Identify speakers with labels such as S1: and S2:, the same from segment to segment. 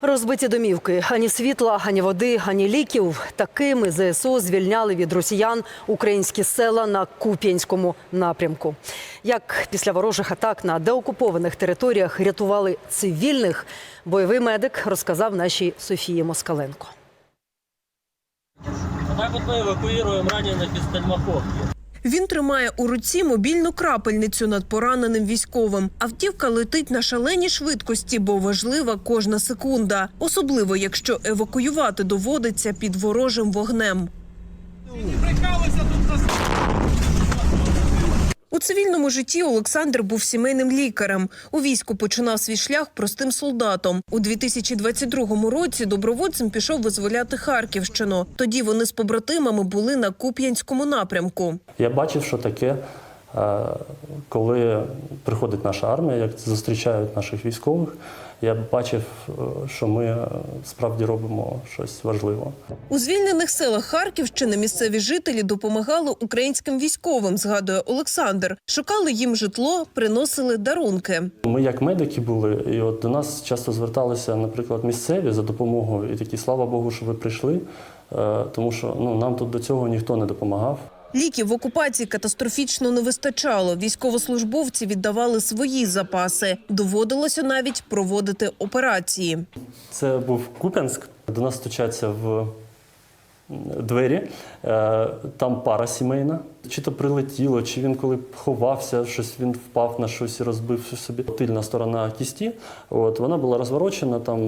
S1: Розбиті домівки, ані світла, ані води, ані ліків. Такими ЗСУ звільняли від росіян українські села на Куп'янському напрямку. Як після ворожих атак на деокупованих територіях рятували цивільних, бойовий медик розказав нашій Софії Москаленко.
S2: Ми евакуюємо ранених із Тельмаховки.
S3: Він тримає у руці мобільну крапельницю над пораненим військовим. Автівка летить на шаленій швидкості, бо важлива кожна секунда, особливо якщо евакуювати доводиться під ворожим вогнем. У цивільному житті Олександр був сімейним лікарем. У війську починав свій шлях простим солдатом. У 2022 році добровольцем пішов визволяти Харківщину. Тоді вони з побратимами були на Куп'янському напрямку.
S4: Я бачив, що таке, коли приходить наша армія, як зустрічають наших військових. Я бачив, е, що ми е, справді робимо щось важливе.
S3: У звільнених селах Харківщини місцеві жителі допомагали українським військовим, згадує Олександр. Шукали їм житло, приносили дарунки.
S4: Ми як медики були, і от до нас часто зверталися, наприклад, місцеві за допомогою, і такі слава Богу, що ви прийшли, е, тому що ну нам тут до цього ніхто не допомагав.
S3: Ліків в окупації катастрофічно не вистачало. Військовослужбовці віддавали свої запаси. Доводилося навіть проводити операції.
S4: Це був Куп'янськ. До нас стучаться в двері. Е, Там пара сімейна. Чи то прилетіло, чи він коли ховався, щось він впав на щось і розбив собі. Тильна сторона кісті. От вона була розворочена, там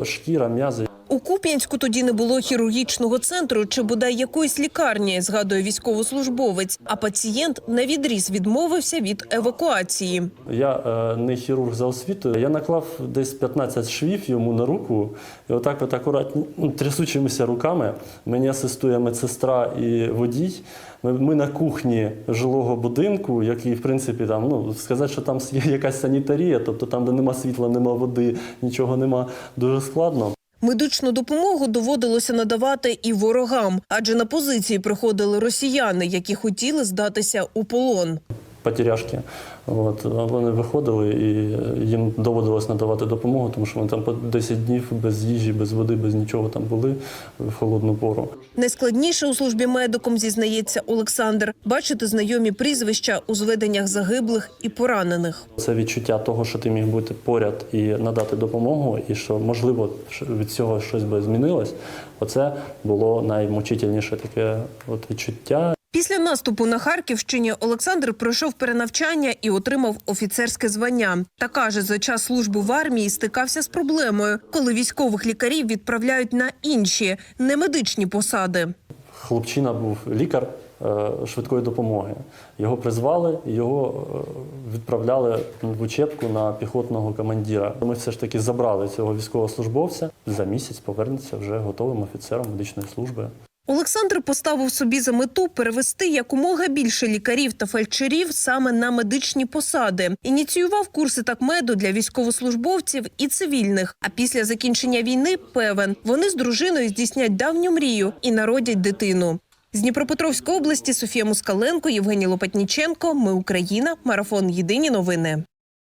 S4: е, шкіра, м'язи.
S3: Куп'янську тоді не було хірургічного центру чи бодай якоїсь лікарні, згадує військовослужбовець. А пацієнт на відріз відмовився від евакуації.
S4: Я е, не хірург за освітою. Я наклав десь 15 швів йому на руку, і отак, от акуратно, ну, трясучимися руками. Мені асистує медсестра і водій. Ми, ми на кухні жилого будинку, який, в принципі, там ну сказати, що там є якась санітарія, тобто там, де нема світла, нема води, нічого нема, дуже складно.
S3: Медичну допомогу доводилося надавати і ворогам, адже на позиції приходили росіяни, які хотіли здатися у полон.
S4: Потеряшки. От, вони виходили і їм доводилось надавати допомогу, тому що вони там по 10 днів без їжі, без води, без нічого там були в холодну пору.
S3: Найскладніше у службі медиком зізнається Олександр бачити знайомі прізвища у зведеннях загиблих і поранених.
S4: Це відчуття того, що ти міг бути поряд і надати допомогу, і що можливо від цього щось би змінилось. Оце було наймучительніше таке от відчуття.
S3: Після наступу на Харківщині Олександр пройшов перенавчання і отримав офіцерське звання. Та каже, за час служби в армії стикався з проблемою, коли військових лікарів відправляють на інші немедичні посади.
S4: Хлопчина був лікар е, швидкої допомоги. Його призвали, його е, відправляли в учебку на піхотного командира. Ми все ж таки забрали цього військовослужбовця. За місяць повернеться вже готовим офіцером медичної служби.
S3: Олександр поставив собі за мету перевести якомога більше лікарів та фельдшерів саме на медичні посади. Ініціював курси такмеду для військовослужбовців і цивільних. А після закінчення війни певен, вони з дружиною здійснять давню мрію і народять дитину. З Дніпропетровської області Софія Москаленко, Євгеній Лопатніченко. Ми Україна. Марафон Єдині новини.